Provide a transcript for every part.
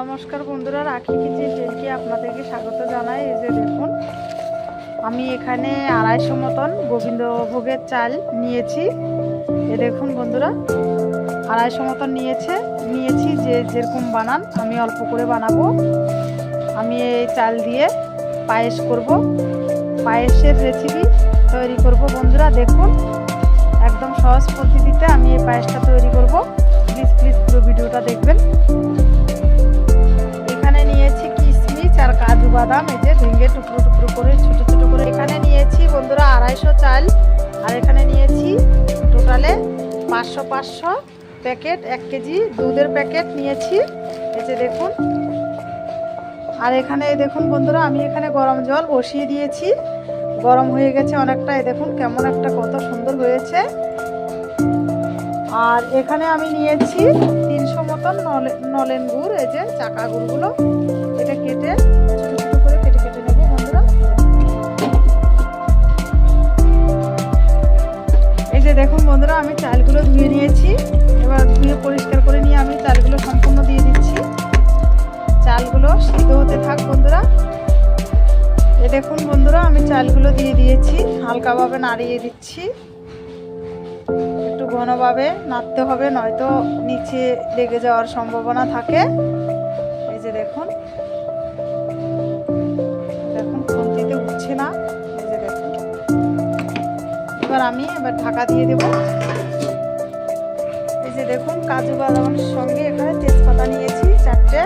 নমস্কার বন্ধুরা, রাখি কিচেন টেলকে আপনাদেরকে স্বাগত জানাই। এই যে দেখুন, আমি এখানে আড়াইশো মতন গোবিন্দভোগের চাল নিয়েছি। এ দেখুন বন্ধুরা, আড়াইশো মতন নিয়েছে, নিয়েছি যে যেরকম বানান, আমি অল্প করে বানাবো। আমি এই চাল দিয়ে পায়েস করব। পায়েসের রেসিপি তৈরি করব বন্ধুরা, দেখুন। একদম সহজ পদ্ধতিতে আমি এই পায়েসটা তৈরি করব। পাঁচশো প্যাকেট, এক কেজি দুধের প্যাকেট নিয়েছি। এই যে দেখুন। আর এখানে দেখুন বন্ধুরা, আমি এখানে গরম জল বসিয়ে দিয়েছি। গরম হয়ে গেছে অনেকটা, এই দেখুন কেমন একটা কত সুন্দর হয়েছে। আর এখানে আমি নিয়েছি তিনশো মতন নলে- নলেন গুড়, এই যে চাকা গুড়গুলো। এটা কেটে দেখুন বন্ধুরা, আমি চালগুলো ধুয়ে নিয়েছি। এবার ধুয়ে পরিষ্কার করে নিয়ে আমি চালগুলো সম্পূর্ণ দিয়ে দিচ্ছি। চালগুলো সিদ্ধ হতে থাক বন্ধুরা। এ দেখুন বন্ধুরা, আমি চালগুলো দিয়ে দিয়েছি। হালকাভাবে নাড়িয়ে দিচ্ছি। একটু ঘনভাবে নাড়তে হবে, নয়তো নিচে লেগে যাওয়ার সম্ভাবনা থাকে। আমি এবার ঢাকা দিয়ে দেব। এই যে দেখুন, কাজু বাদামের সঙ্গে এখানে তেজপাতা নিয়েছি, চারটে।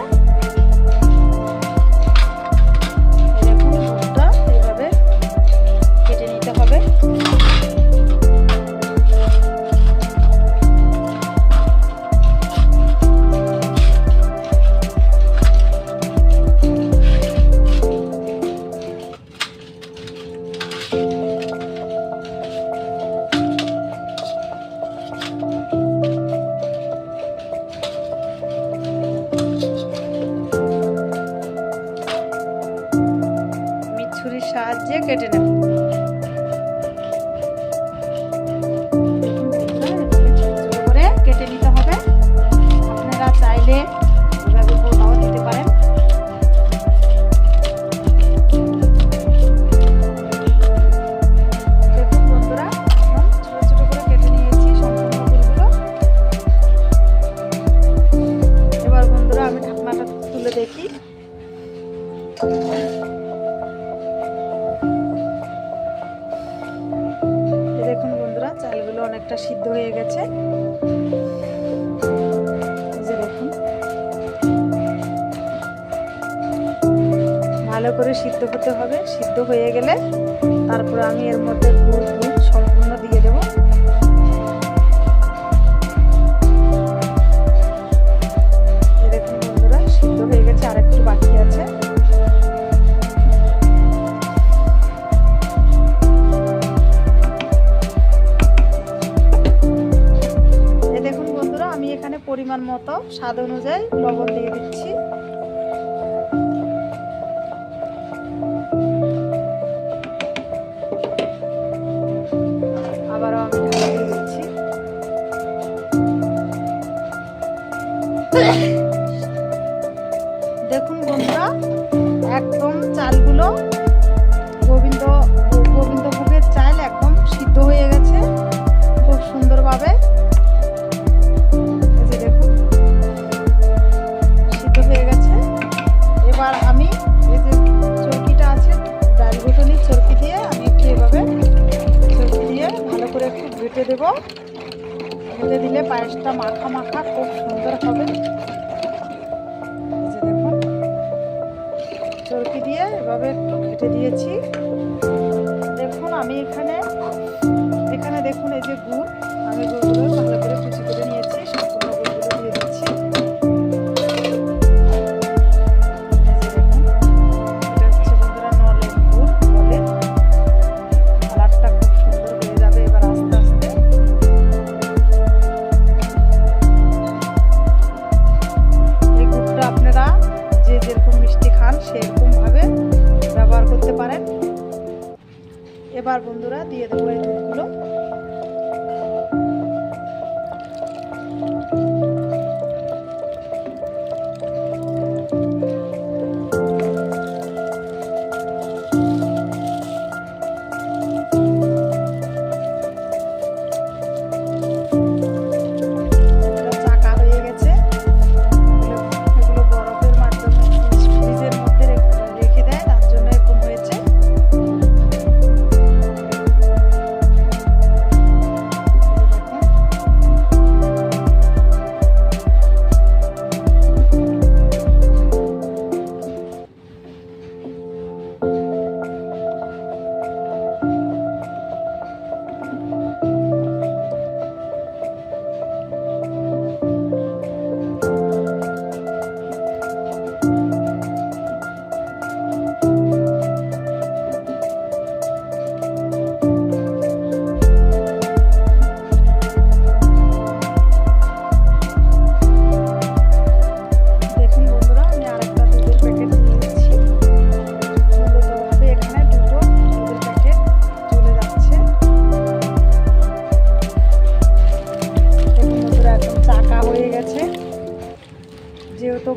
অনেকটা সিদ্ধ হয়ে গেছে। ভালো করে সিদ্ধ হতে হবে। সিদ্ধ হয়ে গেলে তারপর আমি এর মধ্যে গুড় মতো স্বাদ অনুযায়ী লবণ দিয়ে দিচ্ছি। চরকি দিয়ে এভাবে একটু ঘেটে দিয়েছি। দেখুন, আমি এখানে এখানে দেখুন এই যে গুড়। আমি গুড়গুলো ভালো করে কুচি করে নিয়েছি। এবার বন্ধুরা দিয়ে দেবো এই দুধগুলো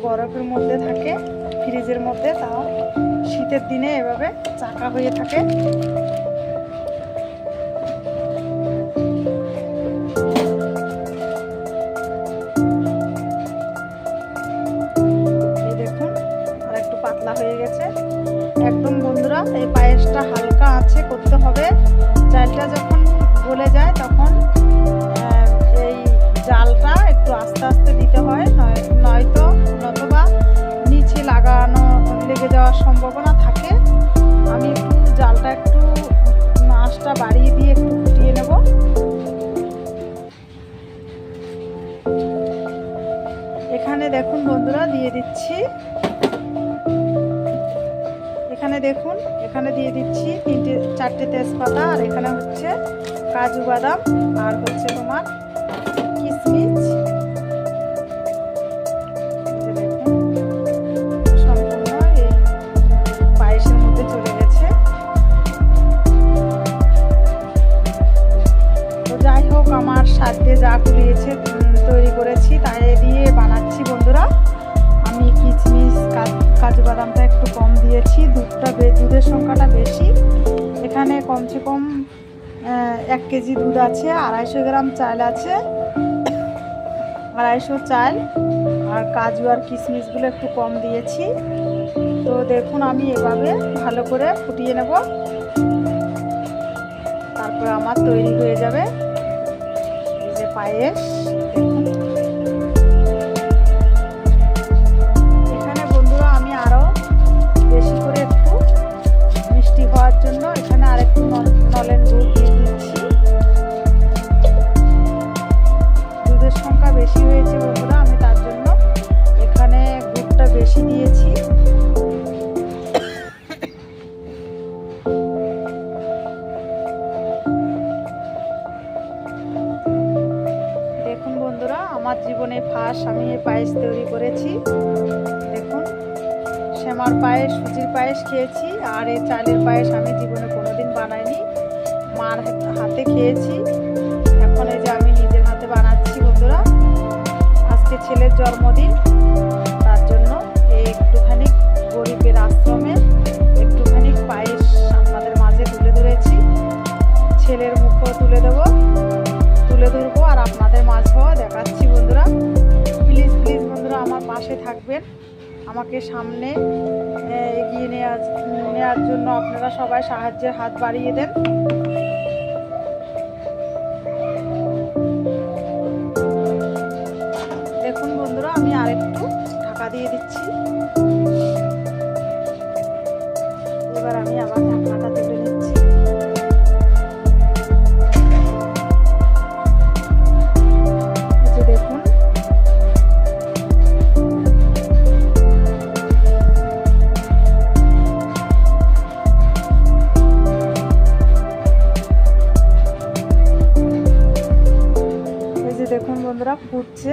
বরফের মধ্যে থাকে ফ্রিজের মধ্যে তাও শীতের দিনে এভাবে চাকা হয়ে থাকে। সম্ভাবনা থাকে, আমি একটু জালটা একটু মাছটা বাড়িয়ে দিয়ে একটু ফুটিয়ে নেব। এখানে দেখুন বন্ধুরা, দিয়ে দিচ্ছি। এখানে দেখুন, এখানে দিয়ে দিচ্ছি তিনটে, চারটে তেজপাতা, আর এখানে হচ্ছে কাজু বাদাম, আর হচ্ছে তোমার কিশমিশ। সাধ্যে যা কুলিয়েছে তৈরি করেছি, তাই দিয়ে বানাচ্ছি বন্ধুরা। আমি কিচমিচ কাজু বাদামটা একটু কম দিয়েছি, দুধটা দুধের সংখ্যাটা বেশি। এখানে কমসে কম এক কেজি দুধ আছে, আড়াইশো গ্রাম চাল আছে, আড়াইশো চাল, আর কাজু আর কিশমিশগুলো একটু কম দিয়েছি। তো দেখুন, আমি এভাবে ভালো করে ফুটিয়ে নেব। তারপর আমার তৈরি হয়ে যাবে। পায়েস আর এই চালের পায়েস আমি জীবনে কোনোদিন বানাইনি। মার হাতে খেয়েছি। এখন এই যে আমি নিজের হাতে বানাচ্ছি বন্ধুরা। আজকে ছেলের জন্মদিন। তার জন্য এই একটুখানি গরিবের আশ্রমে একটুখানি পায়েস আপনাদের মাঝে তুলে ধরেছি। ছেলের মুখও তুলে দেবো, তুলে ধরবো আর আপনাদের মাঝেও দেখাচ্ছি বন্ধুরা। প্লিজ প্লিজ বন্ধুরা আমার পাশে থাকবেন। আমাকে সামনে নেওয়ার জন্য আপনারা সবাই সাহায্যের হাত বাড়িয়ে দেন। ফুটছে।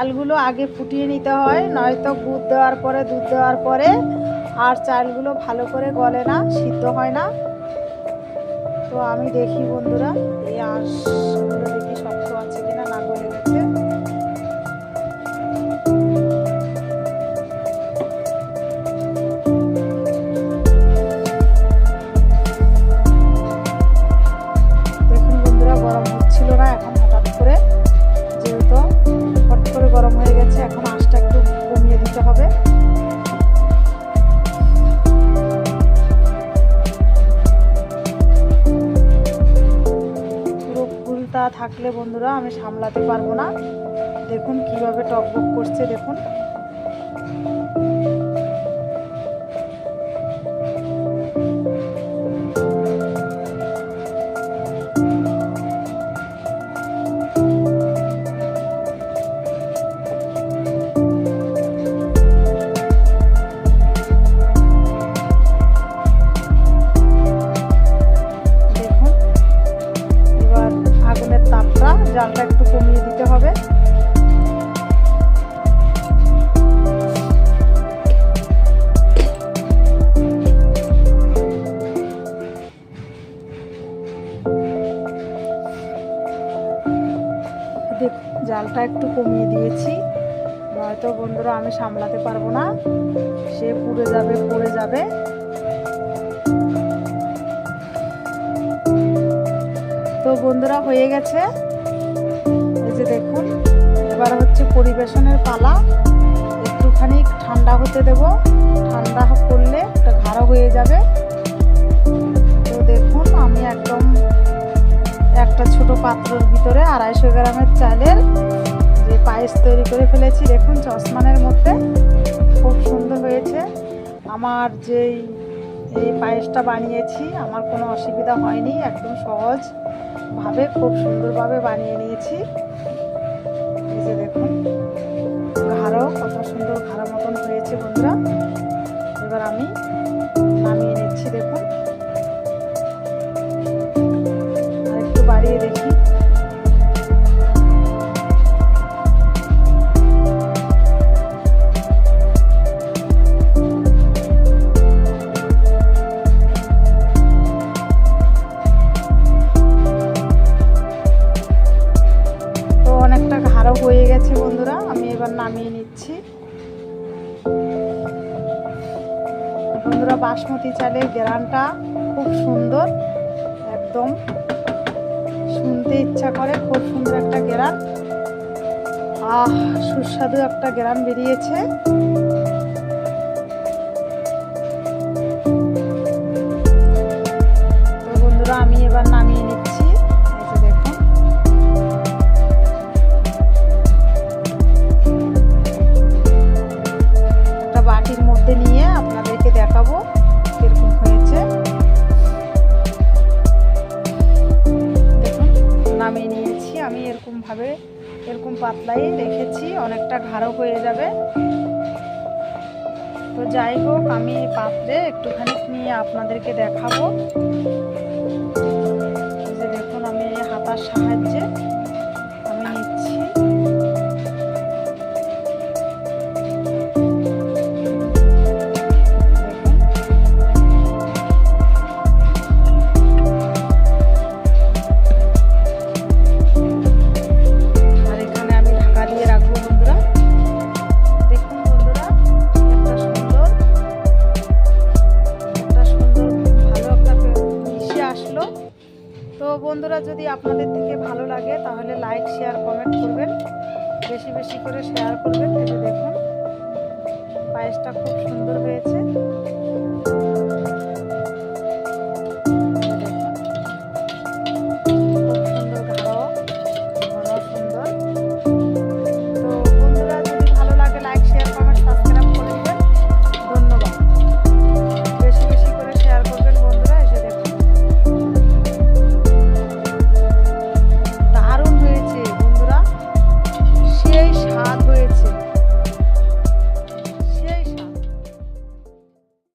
চালগুলো আগে ফুটিয়ে নিতে হয়, নয়তো দুধ দেওয়ার পরে, দুধ দেওয়ার পরে। আর চালগুলো ভালো করে গলে না, সিদ্ধ হয় না। তো আমি দেখি বন্ধুরা, এই আঁশগুলো থাকলে বন্ধুরা আমি সামলাতে পারব না। দেখুন কীভাবে টকবক করছে দেখুন। নয়তো বন্ধুরা, আমি সামলাতে পারব না। সে পুড়ে যাবে, পড়ে যাবে। তো বন্ধুরা, হয়ে গেছে। এই যে দেখুন, এবার হচ্ছে পরিবেশনের পালা। একটুখানি ঠান্ডা হতে দেব। ঠান্ডা করলে একটা ঘাড়ো হয়ে যাবে। তো দেখুন, আমি একদম একটা ছোট পাত্রের ভিতরে আড়াইশো গ্রামের চালের পায়েস তৈরি করে ফেলেছি। দেখুন, চশমানের মধ্যে খুব সুন্দর হয়েছে। আমার যেই, এই পায়েসটা বানিয়েছি, আমার কোনো অসুবিধা হয়নি, একদম সহজভাবে খুব সুন্দরভাবে বানিয়ে নিয়েছি। এই যে দেখুন ঘাড়ো কত সুন্দর ঘাড়ো মতন হয়েছে বন্ধুরা। এবার আমি নামিয়ে নিচ্ছি, দেখুন। চালের গ্রানটা খুব সুন্দর, একদম। শুনতে ইচ্ছা করে, খুব সুন্দর একটা গ্রান আহ, সুস্বাদু একটা গ্রান বেরিয়েছে। বন্ধুরা, আমি এবার নামিয়ে নামিয়ে নিয়েছি। আমি এরকমভাবে এরকম পাতলাই রেখেছি, অনেকটা ঘাড়ো হয়ে যাবে। তো যাই হোক, আমি পাত্রে একটুখানি নিয়ে আপনাদেরকে দেখাবো। যে দেখুন, আমি হাতার সাহায্যে